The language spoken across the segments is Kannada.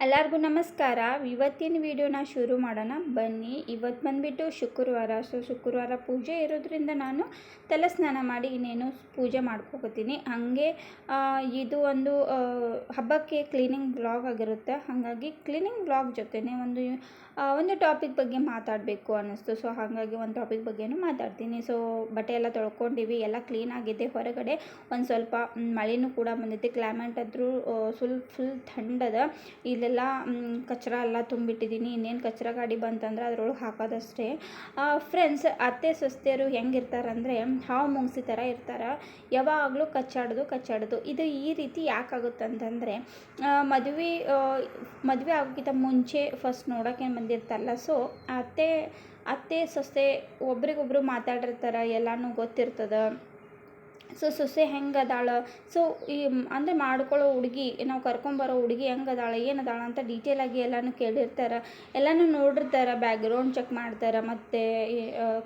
ಎಲ್ಲರಿಗೂ ನಮಸ್ಕಾರ. ಇವತ್ತಿನ ವಿಡಿಯೋನ ಶುರು ಮಾಡೋಣ. ಬನ್ನಿ ಇವತ್ತು ಬಂದುಬಿಟ್ಟು ಶುಕ್ರವಾರ. ಸೊ, ಶುಕ್ರವಾರ ಪೂಜೆ ಇರೋದ್ರಿಂದ ನಾನು ತಲೆ ಸ್ನಾನ ಮಾಡಿ ಇನ್ನೇನು ಪೂಜೆ ಮಾಡ್ಕೋತೀನಿ ಹಾಗೆ ಇದು ಒಂದು ಹಬ್ಬಕ್ಕೆ ಕ್ಲೀನಿಂಗ್ ಬ್ಲಾಗ್ ಆಗಿರುತ್ತೆ. ಹಾಗಾಗಿ ಕ್ಲೀನಿಂಗ್ ಬ್ಲಾಗ್ ಜೊತೆನೇ ಒಂದು ಒಂದು ಟಾಪಿಕ್ ಬಗ್ಗೆ ಮಾತಾಡಬೇಕು ಅನ್ನಿಸ್ತು. ಸೊ, ಹಾಗಾಗಿ ಒಂದು ಟಾಪಿಕ್ ಬಗ್ಗೆನೂ ಮಾತಾಡ್ತೀನಿ. ಸೊ, ಬಟ್ಟೆ ಎಲ್ಲ ತೊಳ್ಕೊಂಡಿವಿ. ಎಲ್ಲ ಕ್ಲೀನ್ ಆಗಿದೆ. ಹೊರಗಡೆ ಒಂದು ಸ್ವಲ್ಪ ಮಳೆನೂ ಕೂಡ ಬಂದಿದೆ. ಕ್ಲೈಮೇಟ್ ಆದರೂ ಫುಲ್ ಫುಲ್ ಥಂಡದ. ಇಲ್ಲೆಲ್ಲ ಮ್, ಕಚ್ರ ಎಲ್ಲ ತುಂಬಿಟ್ಟಿದ್ದೀನಿ. ಇನ್ನೇನು ಕಚ್ರ ಗಾಡಿ ಬಂತಂದ್ರೆ ಅದ್ರೊಳಗೆ ಹಾಕೋದಷ್ಟೇ. ಫ್ರೆಂಡ್ಸ್ ಅತ್ತೆ ಸೊಸ್ತೆಯರು ಹೆಂಗಿರ್ತಾರಂದರೆ ಹಾವು ಮುಂಗ್ಸಿ ಥರ ಇರ್ತಾರೆ. ಯಾವಾಗಲೂ ಕಚ್ಚಾಡೋದು ಕಚ್ಚಾಡೋದು. ಇದು ಈ ರೀತಿ ಯಾಕಾಗುತ್ತೆ ಅಂತಂದರೆ ಮದುವೆ ಮದುವೆ ಆಗೋಕ್ಕಿಂತ ಮುಂಚೆ ಫಸ್ಟ್ ನೋಡೋಕೆ ಬಂದಿರ್ತಾರಲ್ಲ ಸೊ ಅತ್ತೆ ಅತ್ತೆ ಸೊಸೆ ಒಬ್ರಿಗೊಬ್ರು ಮಾತಾಡಿರ್ತಾರೆ ಎಲ್ಲನೂ ಗೊತ್ತಿರ್ತದೆ. ಸೊ ಸೊಸೆ ಹೆಂಗೆ ಅದಾಳ ಸೊ ಈ ಅಂದರೆ ಮಾಡ್ಕೊಳ್ಳೋ ಹುಡುಗಿ, ನಾವು ಕರ್ಕೊಂಬರೋ ಹುಡುಗಿ ಹೆಂಗೆ ಅದಾಳ ಏನು ಅದಾಳ ಅಂತ ಡೀಟೇಲಾಗಿ ಎಲ್ಲನೂ ಕೇಳಿರ್ತಾರೆ. ಎಲ್ಲನೂ ನೋಡಿರ್ತಾರೆ ಬ್ಯಾಗ್ರೌಂಡ್ ಚೆಕ್ ಮಾಡ್ತಾರೆ, ಮತ್ತು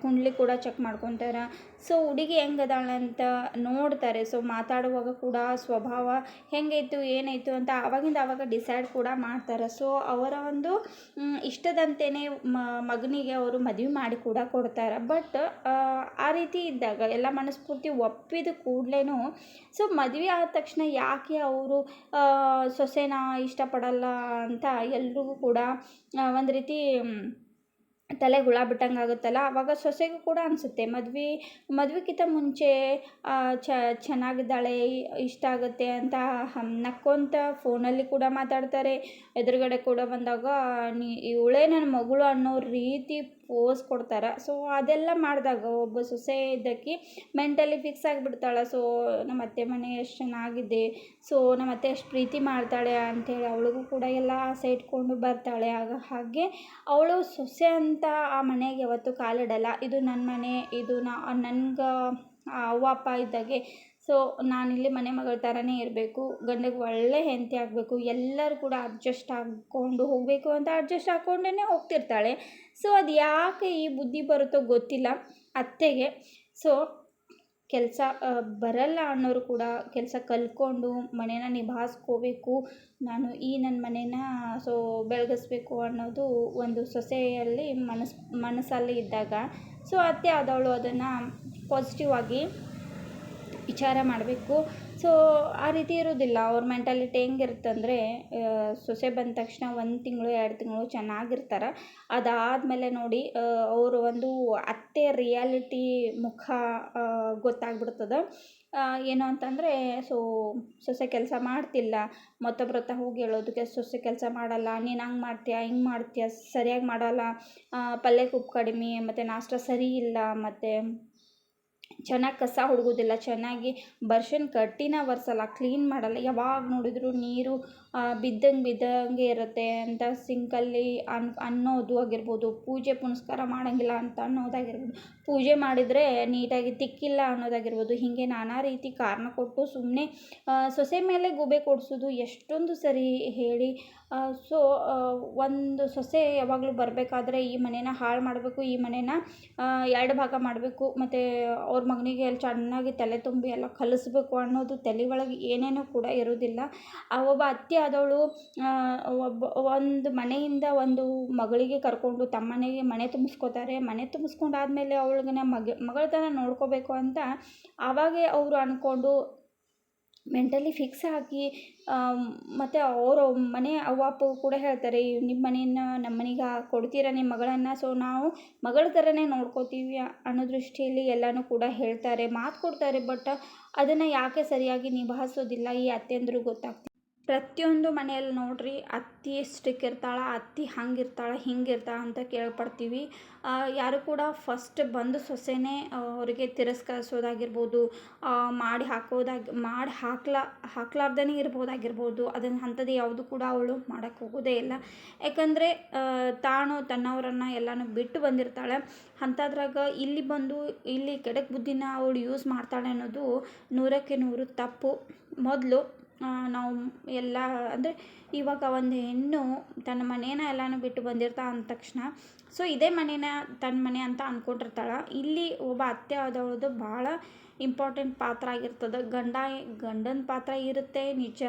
ಕುಂಡ್ಲಿ ಕೂಡ ಚೆಕ್ ಮಾಡ್ಕೊತಾರೆ. ಸೊ ಹುಡುಗಿ ಹೆಂಗದಾಳೆ ಅಂತ ನೋಡ್ತಾರೆ. ಸೊ ಮಾತಾಡುವಾಗ ಕೂಡ ಸ್ವಭಾವ ಹೆಂಗೈತು, ಏನಾಯಿತು ಅಂತ ಆವಾಗಿಂದ ಆವಾಗ ಡಿಸೈಡ್ ಕೂಡ ಮಾಡ್ತಾರೆ. ಸೊ ಅವರ ಒಂದು ಇಷ್ಟದಂತೆಯೇ ಮಗನಿಗೆ ಅವರು ಮದುವೆ ಮಾಡಿ ಕೂಡ ಕೊಡ್ತಾರೆ. ಬಟ್ ಆ ರೀತಿ ಇದ್ದಾಗ ಎಲ್ಲ ಮನಸ್ಫೂರ್ತಿ ಒಪ್ಪಿದ ಕೂಡಲೇ ಸೊ ಮದುವೆ ಆದ ತಕ್ಷಣ ಯಾಕೆ ಅವರು ಸೊಸೆನ ಇಷ್ಟಪಡಲ್ಲ ಅಂತ ಎಲ್ರಿಗೂ ಕೂಡ ಒಂದು ರೀತಿ ತಲೆ ಹುಳ ಬಿಟ್ಟಂಗೆ ಆಗುತ್ತಲ್ಲ ಆವಾಗ ಸೊಸೆಗೂ ಕೂಡ ಅನಿಸುತ್ತೆ, ಮದ್ವೆ ಮದುವೆಗಿಂತ ಮುಂಚೆ ಚೆನ್ನಾಗಿದ್ದಾಳೆ, ಇಷ್ಟ ಆಗುತ್ತೆ ಅಂತ ನಕ್ಕೊಂತ ಫೋನಲ್ಲಿ ಕೂಡ ಮಾತಾಡ್ತಾರೆ, ಎದುರುಗಡೆ ಕೂಡ ಬಂದಾಗ, ನೀ, ಇವಳೇ ನನ್ನ ಮಗಳು ಅನ್ನೋ ರೀತಿ ಪೋಸ್ ಕೊಡ್ತಾರೆ. ಸೊ ಅದೆಲ್ಲ ಮಾಡಿದಾಗ ಒಬ್ಬ ಸೊಸೆ ಇದ್ದಕ್ಕೆ ಮೆಂಟಲಿ ಫಿಕ್ಸ್ ಆಗಿಬಿಡ್ತಾಳೆ. ಸೊ ನಮ್ಮ ಅತ್ತೆ ಮನೆ ಎಷ್ಟು ಚೆನ್ನಾಗಿದೆ. ಸೊ ನಮ್ಮ ಅತ್ತೆ ಎಷ್ಟು ಪ್ರೀತಿ ಮಾಡ್ತಾಳೆ ಅಂಥೇಳಿ ಅವಳಿಗೂ ಕೂಡ ಎಲ್ಲ ಆಸೆ ಇಟ್ಕೊಂಡು ಬರ್ತಾಳೆ. ಆಗ ಹಾಗೆ ಅವಳು ಸೊಸೆ ಅಂತ ಆ ಮನೆಗೆ ಯಾವತ್ತೂ ಕಾಲಿಡಲ್ಲ. ಇದು ನನ್ನ ಮನೆ, ಇದು ನಾ, ನನ್ಗೆ ಅವ್ವ, ಅಪ್ಪ ಇದ್ದಾಗೆ ಸೊ ನಾನಿಲ್ಲಿ ಮನೆ ಮಗಳ ಥರನೇ ಇರಬೇಕು. ಗಂಡಗೆ ಒಳ್ಳೆ ಹೆಂಡತಿ ಆಗಬೇಕು. ಎಲ್ಲರೂ ಕೂಡ ಅಡ್ಜಸ್ಟ್ ಆಗಿಕೊಂಡು ಹೋಗಬೇಕು ಅಂತ ಅಡ್ಜಸ್ಟ್ ಹಾಕ್ಕೊಂಡೇ ಹೋಗ್ತಿರ್ತಾಳೆ. ಸೊ ಅದು ಯಾಕೆ ಈ ಬುದ್ಧಿ ಬರುತ್ತೋ ಗೊತ್ತಿಲ್ಲ. ಅತ್ತೆಗೆ. ಸೊ ಕೆಲಸ ಬರಲ್ಲ ಅನ್ನೋರು ಕೂಡ ಕೆಲಸ ಕಲ್ತ್ಕೊಂಡು ಮನೇನ ನಿಭಾಯಿಸ್ಕೋಬೇಕು ನಾನು ಈ ನನ್ನ ಮನೇನ, ಸೊ, ಬೆಳಗಿಸ್ಬೇಕು ಅನ್ನೋದು ಒಂದು ಸೊಸೆಯಲ್ಲಿ ಮನಸ್ಸು ಮನಸ್ಸಲ್ಲಿ ಇದ್ದಾಗ. ಸೊ ಅತ್ತೆ ಆದವಳು ಅದನ್ನು ಪಾಸಿಟಿವ್ ಆಗಿ ವಿಚಾರ ಮಾಡಬೇಕು. ಸೊ ಆ ರೀತಿ ಇರೋದಿಲ್ಲ ಅವ್ರ ಮೆಂಟಾಲಿಟಿ ಹೆಂಗಿರುತ್ತಂದರೆ ಸೊಸೆ ಬಂದ ತಕ್ಷಣ ಒಂದು ತಿಂಗಳು, ಎರಡು ತಿಂಗಳು ಚೆನ್ನಾಗಿರ್ತಾರೆ. ಅದಾದಮೇಲೆ ನೋಡಿ ಅವರು ಒಂದು ಅತ್ತೆ ರಿಯಾಲಿಟಿ ಮುಖ ಗೊತ್ತಾಗ್ಬಿಡ್ತದೆ. ಏನು ಅಂತಂದರೆ ಸೊ ಸೊಸೆ ಕೆಲಸ ಮಾಡ್ತಿಲ್ಲ. ಮತ್ತೊಬ್ರ ಹತ್ರ ಹೋಗಿ ಹೇಳೋದಕ್ಕೆ ಸೊಸೆ ಕೆಲಸ ಮಾಡಲ್ಲ. ನೀನು ಹಂಗೆ ಮಾಡ್ತೀಯ, ಹಿಂಗೆ ಮಾಡ್ತೀಯ, ಸರಿಯಾಗಿ ಮಾಡಲ್ಲ. ಪಲ್ಯಕ್ಕೆ ಉಪ್ಪು ಕಡಿಮೆ, ಮತ್ತು ನಾಷ್ಟ ಸರಿ ಇಲ್ಲ, ಮತ್ತು ಚೆನ್ನಾಗಿ ಕಸ ಹುಡುಗೋದಿಲ್ಲ ಚೆನ್ನಾಗಿ ಬರ್ಷನ್ ಕಟ್ಟಿನ ಒರೆಸಲ್ಲ ಕ್ಲೀನ್ ಮಾಡಲ್ಲ. ಯಾವಾಗ ನೋಡಿದ್ರು ನೀರು ಬಿದ್ದಂಗೆ ಬಿದ್ದಂಗೆ ಇರುತ್ತೆ ಅಂತ ಸಿಂಕಲ್ಲಿ ಅನ್, ಅನ್ನೋದು ಆಗಿರ್ಬೋದು. ಪೂಜೆ ಪುನಸ್ಕಾರ ಮಾಡೋಂಗಿಲ್ಲ ಅಂತ ಅನ್ನೋದಾಗಿರ್ಬೋದು. ಪೂಜೆ ಮಾಡಿದರೆ ನೀಟಾಗಿ ತಿಕ್ಕಿಲ್ಲ ಅನ್ನೋದಾಗಿರ್ಬೋದು. ಹೀಗೆ ನಾನಾ ರೀತಿ ಕಾರಣ ಕೊಟ್ಟು ಸುಮ್ಮನೆ ಸೊಸೆ ಮೇಲೆ ಗುಬೆ ಕೊಡ್ಸೋದು ಎಷ್ಟೊಂದು ಸರಿ ಹೇಳಿ. ಸೊ ಒಂದು ಸೊಸೆ ಯಾವಾಗಲೂ ಬರಬೇಕಾದ್ರೆ ಈ ಮನೇನ ಹಾಳು ಮಾಡಬೇಕು, ಈ ಮನೇನ ಎರಡು ಭಾಗ ಮಾಡಬೇಕು. ಮತ್ತು ಅವ್ರ ಮಗನಿಗೆ ಅಲ್ಲಿ ಚೆನ್ನಾಗಿ ತಲೆ ತುಂಬಿ ಎಲ್ಲ ಕಲಿಸ್ಬೇಕು ಅನ್ನೋದು ತಲೆ ಒಳಗೆ ಏನೇನೂ ಕೂಡ ಇರೋದಿಲ್ಲ. ಆ, ಒಬ್ಬ ಅತ್ತೆ ಆದವಳು ಒಬ್ಬ, ಒಂದು ಮನೆಯಿಂದ ಒಂದು ಮಗಳಿಗೆ ಕರ್ಕೊಂಡು ತಮ್ಮ ಮನೆಗೆ ಮನೆ ತುಂಬಿಸ್ಕೋತಾರೆ. ಮನೆ ತುಂಬಿಸ್ಕೊಂಡಾದ್ಮೇಲೆ ಅವಳಿಗೆ ಮಗ ಮಗಳ ಥರ ನೋಡ್ಕೋಬೇಕು ಅಂತ ಆವಾಗೇ ಅವರು ಅಂದ್ಕೊಂಡು ಮೆಂಟಲಿ ಫಿಕ್ಸ್ ಆಗಿ ಮತ್ತು ಅವರು ಮನೆ ಅವ್ವ, ಅಪ್ಪ ಕೂಡ ಹೇಳ್ತಾರೆ ನಿಮ್ಮ ಮನೆಯನ್ನು ನಮ್ಮ ಮನೆಗೆ ಕೊಡ್ತೀರ ನಿಮ್ಮ ಮಗಳನ್ನು? ಸೊ ನಾವು ಮಗಳ ಥರನೇ ನೋಡ್ಕೋತೀವಿ ಅನ್ನೋ ದೃಷ್ಟಿಯಲ್ಲಿ ಎಲ್ಲನೂ ಕೂಡ ಹೇಳ್ತಾರೆ, ಮಾತು ಕೊಡ್ತಾರೆ ಬಟ್ ಅದನ್ನು ಯಾಕೆ ಸರಿಯಾಗಿ ನಿಭಾಯಿಸೋದಿಲ್ಲ ಈ ಅತ್ತೆಂದ್ರು ಗೊತ್ತಾಗ್ತಿಲ್ಲ. ಪ್ರತಿಯೊಂದು ಮನೆಯಲ್ಲಿ ನೋಡ್ರಿ, ಅತ್ತಿ ಸ್ಟ್ರಿಕ್ ಇರ್ತಾಳ, ಅತ್ತಿ ಹಂಗಿರ್ತಾಳೆ ಹಿಂಗಿರ್ತಾಳ ಅಂತ ಕೇಳ್ಪಡ್ತೀವಿ. ಯಾರು ಕೂಡ ಫಸ್ಟ್ ಬಂದು ಸೊಸೆನೇ ಅವರಿಗೆ ತಿರಸ್ಕರಿಸೋದಾಗಿರ್ಬೋದು ಮಾಡಿ ಹಾಕೋದಾಗಿ, ಮಾಡಿ ಹಾಕ್ಲಾ ಹಾಕ್ಲಾರ್ದೇ ಇರ್ಬೋದಾಗಿರ್ಬೋದು ಅದನ್ನು ಅಂಥದ್ದು ಯಾವುದು ಕೂಡ ಅವಳು ಮಾಡೋಕ್ಕೆ ಹೋಗೋದೇ ಇಲ್ಲ. ಯಾಕಂದರೆ ತಾನು ತನ್ನವರನ್ನು ಎಲ್ಲನೂ ಬಿಟ್ಟು ಬಂದಿರ್ತಾಳೆ. ಅಂಥದ್ರಾಗ ಇಲ್ಲಿ ಬಂದು, ಇಲ್ಲಿ ಕೆಡಕ್ ಬುದ್ಧಿನ ಅವಳು ಯೂಸ್ ಮಾಡ್ತಾಳೆ ಅನ್ನೋದು ನೂರಕ್ಕೆ ನೂರು ತಪ್ಪು. ಮೊದಲು ನಾವು ಎಲ್ಲ, ಅಂದರೆ ಇವಾಗ ಒಂದು ಹೆಣ್ಣು ತನ್ನ ಮನೇನ ಎಲ್ಲನೂ ಬಿಟ್ಟು ಬಂದಿರ್ತಾ ಅಂದ ತಕ್ಷಣ ಸೊ ಇದೇ ಮನೇನ ತನ್ನ ಮನೆ ಅಂತ ಅಂದ್ಕೊಂಡಿರ್ತಾಳೆ ಇಲ್ಲಿ ಒಬ್ಬ ಅತ್ತೆ ಆದವಳದು ಭಾಳ ಇಂಪಾರ್ಟೆಂಟ್ ಪಾತ್ರ ಆಗಿರ್ತದೆ. ಗಂಡ, ಗಂಡನ ಪಾತ್ರ ಇರುತ್ತೆ ನಿಜ.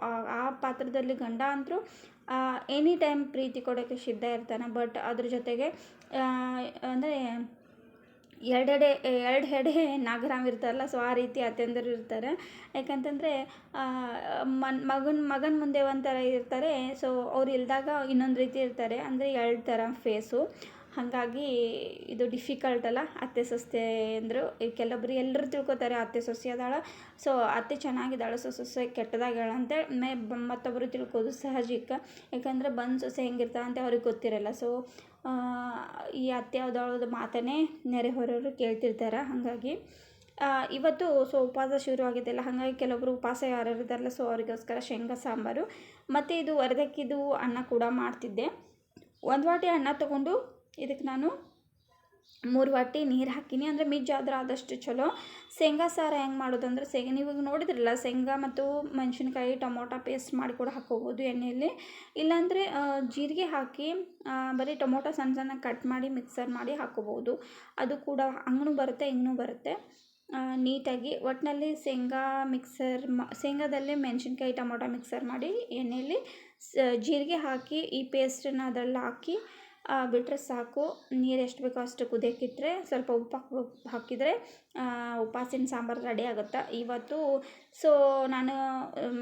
ಆ- ಪಾತ್ರದಲ್ಲಿ ಗಂಡ ಅಂತೂ ಎನಿ ಟೈಮ್ ಪ್ರೀತಿ ಕೊಡೋಕ್ಕೆ ಸಿದ್ಧ ಇರ್ತಾನೆ. ಬಟ್ ಅದ್ರ ಜೊತೆಗೆ ಅಂದರೆ ಎರಡೆಡೆ, ಎರಡು ಎಡೆ ನಾಗರಾಮ್ ಇರ್ತಾರಲ್ಲ ಸೊ ಆ ರೀತಿ ಅತ್ಯಂದ್ರ ಇರ್ತಾರೆ. ಯಾಕಂತಂದರೆ ಮನ್, ಮಗನ ಮಗನ ಮುಂದೆ ಒಂಥರ ಇರ್ತಾರೆ. ಸೊ ಅವ್ರು ಇಲ್ಲದಾಗ ಇನ್ನೊಂದು ರೀತಿ ಇರ್ತಾರೆ. ಅಂದರೆ ಎರಡು ಥರ ಫೇಸು ಹಾಗಾಗಿ ಇದು ಡಿಫಿಕಲ್ಟ್ ಅಲ್ಲ. ಅತ್ತೆ ಸೊಸೆ ಅಂದರು ಕೆಲವೊಬ್ರು ಎಲ್ಲರೂ ತಿಳ್ಕೊತಾರೆ ಅತ್ತೆ ಸೊಸೆ ಅದಾಳ. ಸೊ ಅತ್ತೆ ಚೆನ್ನಾಗಿದ್ದಾಳೆ ಸೊ ಸೊಸೆ ಕೆಟ್ಟದಾಗ್ಯಾಳ ಅಂತ ಮೇ ಮತ್ತೊಬ್ಬರು ತಿಳ್ಕೋದು ಸಹಜಿಕ ಯಾಕಂದರೆ ಬಂದು ಸೊಸೆ ಹೆಂಗಿರ್ತಾಳೆ ಅಂತ ಅವ್ರಿಗೆ ಗೊತ್ತಿರಲ್ಲ. ಸೊ ಈ ಅತ್ತೆ ಅದಳದ ಮಾತನ್ನೇ ನೆರೆಹೊರೆಯವರು ಕೇಳ್ತಿರ್ತಾರೆ. ಹಾಗಾಗಿ ಇವತ್ತು ಸೊ, ಉಪವಾಸ ಶುರು ಆಗಿದೆಲ್ಲ ಹಾಗಾಗಿ ಕೆಲವೊಬ್ಬರು ಉಪವಾಸ ಯಾರು ಇದ್ದಾರಲ್ಲ ಸೊ ಅವರಿಗೋಸ್ಕರ ಶೇಂಗಾ, ಸಾಂಬಾರು. ಮತ್ತು ಇದು ವರದಕ್ಕಿದು ಅನ್ನ ಕೂಡ ಮಾಡ್ತಿದ್ದೆ. ಒಂದು ವಾಟಿ ಅನ್ನ ತೊಗೊಂಡು ಇದಕ್ಕೆ ನಾನು ಮೂರು ವಾಟಿ ನೀರು ಹಾಕೀನಿ. ಅಂದರೆ ಮಿಜ್ಜಾದ್ರೆ ಆದಷ್ಟು ಚಲೋ. ಶೇಂಗಾ ಸಾರು ಹೆಂಗೆ ಮಾಡೋದಂದ್ರೆ ಶೇಂಗಾ ನೀವು ನೋಡಿದ್ರಲ್ಲ, ಶೇಂಗಾ ಮತ್ತು ಮೆಣಸಿನ್ಕಾಯಿ ಟೊಮೊಟೊ ಪೇಸ್ಟ್ ಮಾಡಿ ಕೂಡ ಹಾಕ್ಕೋಬೋದು ಎಣ್ಣೆಯಲ್ಲಿ. ಇಲ್ಲಾಂದರೆ ಜೀರಿಗೆ ಹಾಕಿ ಬರೀ ಟೊಮೊಟೊ ಸಣ್ಣ ಸಣ್ಣ ಕಟ್ ಮಾಡಿ ಮಿಕ್ಸರ್ ಮಾಡಿ ಹಾಕ್ಕೋಬೋದು ಅದು ಕೂಡ ಹಂಗೂ ಬರುತ್ತೆ ಹಿಂಗೂ ಬರುತ್ತೆ. ನೀಟಾಗಿ ಒಟ್ಟಿನಲ್ಲಿ ಶೇಂಗಾ ಮಿಕ್ಸರ್ ಮಾ, ಶೇಂಗಾದಲ್ಲೇ ಮೆಣಸಿನ್ಕಾಯಿ ಟೊಮೊಟೊ ಮಿಕ್ಸರ್ ಮಾಡಿ ಎಣ್ಣೆಯಲ್ಲಿ ಜೀರಿಗೆ ಹಾಕಿ ಈ ಪೇಸ್ಟನ್ನು ಅದರಲ್ಲಿ ಹಾಕಿ ಬಿಟ್ಟರೆ ಸಾಕು. ನೀರು ಎಷ್ಟು ಬೇಕೋ ಅಷ್ಟು ಕುದಿಯೋಕ್ಕಿಟ್ರೆ ಸ್ವಲ್ಪ ಉಪ್ಪು ಹಾಕಿ ಹಾಕಿದರೆ ಉಪ್ವಾಸಿನ ಸಾಂಬಾರು ರೆಡಿ ಆಗುತ್ತೆ? ಇವತ್ತು ಸೊ, ನಾನು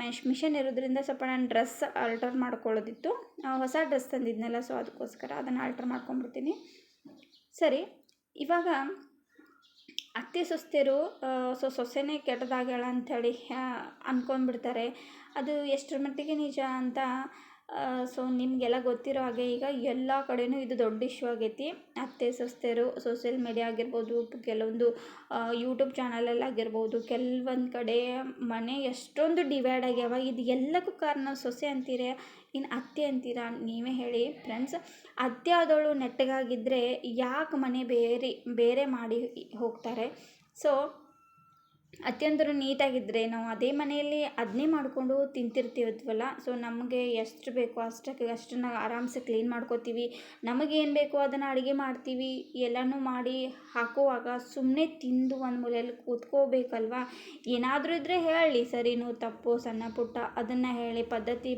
ಮೆಶ್ ಮಿಷನ್ ಇರೋದ್ರಿಂದ ಸ್ವಲ್ಪ ನಾನು ಡ್ರೆಸ್ ಆಲ್ಟರ್ ಮಾಡ್ಕೊಳ್ಳೋದಿತ್ತು. ಹೊಸ ಡ್ರೆಸ್ ತಂದಿದ್ನಲ್ಲ, ಸೊ ಅದಕ್ಕೋಸ್ಕರ ಅದನ್ನು ಆಲ್ಟರ್ ಮಾಡ್ಕೊಂಡ್ಬಿಡ್ತೀನಿ. ಸರಿ, ಇವಾಗ ಅತ್ತೆ ಸುಸ್ತಿರು ಸೊ ಸೊಸೆನೇ ಕೆಟ್ಟದಾಗ್ಯಾಳ ಅಂಥೇಳಿ ಅಂದ್ಕೊಂಡ್ಬಿಡ್ತಾರೆ ಅದು ಎಷ್ಟರ ಮಟ್ಟಿಗೆ ನಿಜ ಅಂತ ಸೊ ನಿಮಗೆಲ್ಲ ಗೊತ್ತಿರೋ ಹಾಗೆ ಈಗ ಎಲ್ಲ ಕಡೆಯೂ ಇದು ದೊಡ್ಡ ಇಶ್ಯೂ ಆಗೈತಿ. ಅತ್ತೆ ಸೊಸೆಯರು ಸೋಷಿಯಲ್ ಮೀಡಿಯಾ ಆಗಿರ್ಬೋದು, ಕೆಲವೊಂದು ಯೂಟ್ಯೂಬ್ ಚಾನಲಲ್ಲಿ ಆಗಿರ್ಬೋದು, ಕೆಲವೊಂದು ಕಡೆ ಮನೆ ಎಷ್ಟೊಂದು ಡಿವೈಡ್ ಆಗ್ಯಾವ ಇದು ಎಲ್ಲಕ್ಕೂ ಕಾರಣ ಸೊಸೆ ಅಂತೀರ ಇನ್ನು ಅತ್ತೆ ಅಂತೀರಾ? ನೀವೇ ಹೇಳಿ ಫ್ರೆಂಡ್ಸ್ ಅತ್ತೆ ಆದವಳು ನೆಟ್ಟಗಾಗಿದ್ದರೆ ಯಾಕೆ ಮನೆ ಬೇರೆ ಬೇರೆ ಮಾಡಿ ಹೋಗ್ತಾರೆ? ಸೊ ಅತ್ಯಂತರ ನೀಟಾಗಿದ್ದರೆ ನಾವು ಅದೇ ಮನೆಯಲ್ಲಿ ಅದನ್ನೇ ಮಾಡಿಕೊಂಡು ತಿಂತಿರ್ತೀವಲ್ಲ ಸೊ ನಮಗೆ ಎಷ್ಟು ಬೇಕೋ ಅಷ್ಟಕ್ಕೆ ಅಷ್ಟನ್ನು ಆರಾಮ್ಸೆ ಕ್ಲೀನ್ ಮಾಡ್ಕೋತೀವಿ. ನಮಗೇನು ಬೇಕೋ ಅದನ್ನು ಅಡುಗೆ ಮಾಡ್ತೀವಿ. ಎಲ್ಲನೂ ಮಾಡಿ ಹಾಕುವಾಗ ಸುಮ್ಮನೆ ತಿಂದು ಒಂದು ಮೂಲೆಯಲ್ಲಿ ಕೂತ್ಕೋಬೇಕಲ್ವ? ಏನಾದರೂ ಇದ್ದರೆ ಹೇಳಿ. ಸರಿನೂ, ತಪ್ಪು, ಸಣ್ಣ ಪುಟ್ಟ ಅದನ್ನು ಹೇಳಿ, ಪದ್ಧತಿ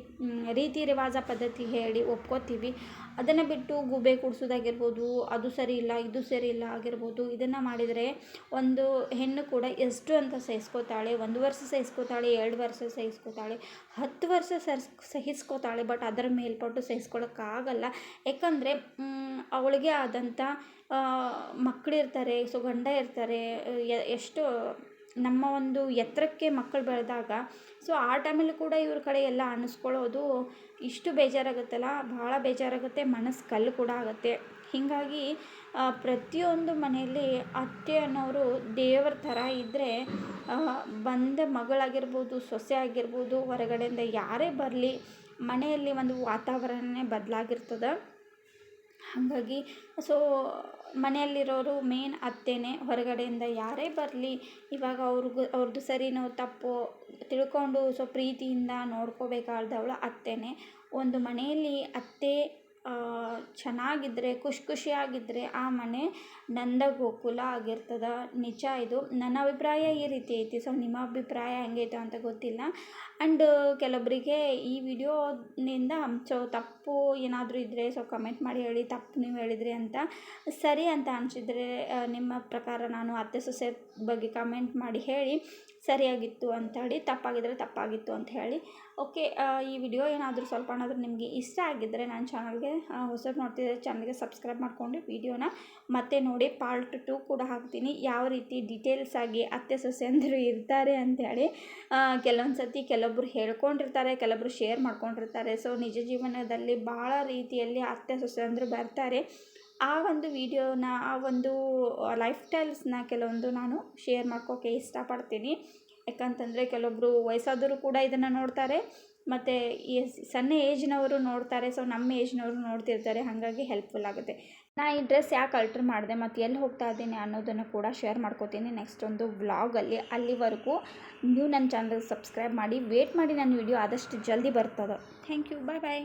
ರೀತಿ ರಿವಾಜ ಪದ್ಧತಿ ಹೇಳಿ ಒಪ್ಕೋತೀವಿ. ಅದನ್ನು ಬಿಟ್ಟು ಗೂಬೆ ಕೂಡ್ಸೋದಾಗಿರ್ಬೋದು, ಅದು ಸರಿ ಇಲ್ಲ, ಇದು ಸರಿ ಇಲ್ಲ ಆಗಿರ್ಬೋದು, ಇದನ್ನು ಮಾಡಿದರೆ ಒಂದು ಹೆಣ್ಣು ಕೂಡ ಎಷ್ಟು ಅಂತ ಸಹಿಸ್ಕೋತಾಳೆ, ಒಂದು ವರ್ಷ ಸಹಿಸ್ಕೋತಾಳೆ, ಎರಡು ವರ್ಷ ಸಹಿಸ್ಕೋತಾಳೆ, ಹತ್ತು ವರ್ಷ ಸರ್ಸ್ ಸಹಿಸ್ಕೋತಾಳೆ ಬಟ್ ಅದರ ಮೇಲ್ಪಟ್ಟು ಸಹಿಸ್ಕೊಳ್ಳೋಕ್ಕಾಗಲ್ಲ ಯಾಕಂದರೆ ಅವಳಿಗೆ ಆದಂಥ ಮಕ್ಕಳಿರ್ತಾರೆ ಸೊ ಗಂಡ ಇರ್ತಾರೆ ಎಷ್ಟು ನಮ್ಮ ಒಂದು ಎತ್ತರಕ್ಕೆ ಮಕ್ಕಳು ಬೆಳೆದಾಗ ಸೊ ಆ ಟೈಮಲ್ಲಿ ಕೂಡ ಇವ್ರ ಕಡೆ ಎಲ್ಲ ಅನಿಸ್ಕೊಳ್ಳೋದು ಇಷ್ಟು ಬೇಜಾರಾಗುತ್ತಲ್ಲ ಭಾಳ ಬೇಜಾರಾಗುತ್ತೆ, ಮನಸ್ಸು ಕಲ್ಲು ಕೂಡ ಆಗುತ್ತೆ. ಹೀಗಾಗಿ ಪ್ರತಿಯೊಂದು ಮನೆಯಲ್ಲಿ ಅತ್ತೆ ಅನ್ನೋರು ದೇವ್ರ ಥರ ಇದ್ದರೆ ಬಂದ ಮಗಳಾಗಿರ್ಬೋದು, ಸೊಸೆ ಆಗಿರ್ಬೋದು, ಹೊರಗಡೆಯಿಂದ ಯಾರೇ ಬರಲಿ, ಮನೆಯಲ್ಲಿ ಒಂದು ವಾತಾವರಣನೇ ಬದಲಾಗಿರ್ತದೆ. ಹಾಗಾಗಿ ಸೊ ಮನೆಯಲ್ಲಿರೋರು ಮೇನ್ ಅತ್ತೆನೇ ಹೊರಗಡೆಯಿಂದ ಯಾರೇ ಬರಲಿ, ಇವಾಗ ಅವ್ರಿಗೂ ಅವ್ರದ್ದು ಸರಿನೋ ತಪ್ಪೋ ತಿಳ್ಕೊಂಡು ಸೊ ಪ್ರೀತಿಯಿಂದ ನೋಡ್ಕೋಬೇಕಾದವಳು ಅತ್ತೆನೇ. ಒಂದು ಮನೆಯಲ್ಲಿ ಅತ್ತೆ ಚೆನ್ನಾಗಿದ್ದರೆ ಖುಷಿ ಖುಷಿಯಾಗಿದ್ದರೆ ಆ ಮನೆ ನಂದ ಗೋಕುಲ ಆಗಿರ್ತದೆ. ನಿಜ ಇದು. ನನ್ನ ಅಭಿಪ್ರಾಯ ಈ ರೀತಿ ಐತಿ. ಸೊ ನಿಮ್ಮ ಅಭಿಪ್ರಾಯ ಹೆಂಗೈತೆ ಅಂತ ಗೊತ್ತಿಲ್ಲ. ಆ್ಯಂಡ್ ಕೆಲವೊಬ್ಬರಿಗೆ ಈ ವಿಡಿಯೋನಿಂದ ಸೊ ತಪ್ಪು ಏನಾದರೂ ಇದ್ದರೆ ಸೊ ಕಮೆಂಟ್ ಮಾಡಿ ಹೇಳಿ, ತಪ್ಪು ನೀವು ಹೇಳಿದ್ರಿ ಅಂತ ಸರಿ ಅಂತ ಅನಿಸಿದ್ರೆ ನಿಮ್ಮ ಪ್ರಕಾರ ನಾನು ಅತ್ತೆ ಸೊಸೆ ಬಗ್ಗೆ ಕಮೆಂಟ್ ಮಾಡಿ ಹೇಳಿ, ಸರಿಯಾಗಿತ್ತು ಹೇಳಿ ತಪ್ಪಾಗಿದ್ದರೆ ತಪ್ಪಾಗಿತ್ತು ಅಂತ ಹೇಳಿ. ಓಕೆ ಈ ವಿಡಿಯೋ ಏನಾದರೂ ಸ್ವಲ್ಪ ಏನಾದರೂ ನಿಮಗೆ ಇಷ್ಟ ಆಗಿದ್ದರೆ ನನ್ನ ಚಾನಲ್ಗೆ ಹೊಸದು ನೋಡ್ತಿದ್ದರೆ ಚಾನಲ್ಗೆ ಸಬ್ಸ್ಕ್ರೈಬ್ ಮಾಡಿಕೊಂಡು ವಿಡಿಯೋನ ಮತ್ತೆ ನೋಡಿ ಪಾರ್ಟ್ ಟು ಕೂಡ ಹಾಕ್ತೀನಿ. ಯಾವ ರೀತಿ ಡೀಟೇಲ್ಸ್ ಆಗಿ ಅತ್ತೆ ಸೊಸೆ ಅಂದರು ಇರ್ತಾರೆ ಅಂಥೇಳಿ ಕೆಲವೊಂದು ಸತಿ ಕೆಲವೊಬ್ರು ಹೇಳ್ಕೊಂಡಿರ್ತಾರೆ, ಕೆಲವೊಬ್ರು ಶೇರ್ ಮಾಡ್ಕೊಂಡಿರ್ತಾರೆ. ಸೊ ನಿಜ ಜೀವನದಲ್ಲಿ ಭಾಳ ರೀತಿಯಲ್ಲಿ ಅತ್ತೆ ಸೊಸೆ ಅಂದರು ಬರ್ತಾರೆ. ಆ ಒಂದು ವಿಡಿಯೋನ ಆ ಒಂದು ಲೈಫ್ ಸ್ಟೈಲ್ಸ್ನ ಕೆಲವೊಂದು ನಾನು ಶೇರ್ ಮಾಡ್ಕೋಕ್ಕೆ ಇಷ್ಟಪಡ್ತೀನಿ. ಯಾಕಂತಂದರೆ ಕೆಲವೊಬ್ಬರು ವಯಸ್ಸಾದವರು ಕೂಡ ಇದನ್ನು ನೋಡ್ತಾರೆ. ಮತ್ತು ಈ ಸಣ್ಣ ಏಜ್ನವರು ನೋಡ್ತಾರೆ. ಸೊ ನಮ್ಮ ಏಜ್ನವರು ನೋಡ್ತಿರ್ತಾರೆ. ಹಾಗಾಗಿ ಹೆಲ್ಪ್ಫುಲ್ ಆಗುತ್ತೆ. ನಾನು ಈ ಡ್ರೆಸ್ ಯಾಕೆ ಅಲ್ಟ್ರ್ ಮಾಡಿದೆ ಮತ್ತು ಎಲ್ಲಿ ಹೋಗ್ತಾ ಇದ್ದೀನಿ ಅನ್ನೋದನ್ನು ಕೂಡ ಶೇರ್ ಮಾಡ್ಕೋತೀನಿ ನೆಕ್ಸ್ಟ್ ಒಂದು ವ್ಲಾಗಲ್ಲಿ ಅಲ್ಲಿವರೆಗೂ ನೀವು ನನ್ನ ಚಾನಲ್ ಸಬ್ಸ್ಕ್ರೈಬ್ ಮಾಡಿ ವೇಟ್ ಮಾಡಿ ನನ್ನ ವಿಡಿಯೋ ಆದಷ್ಟು ಜಲ್ದಿ ಬರ್ತದೆ. Thank you bye bye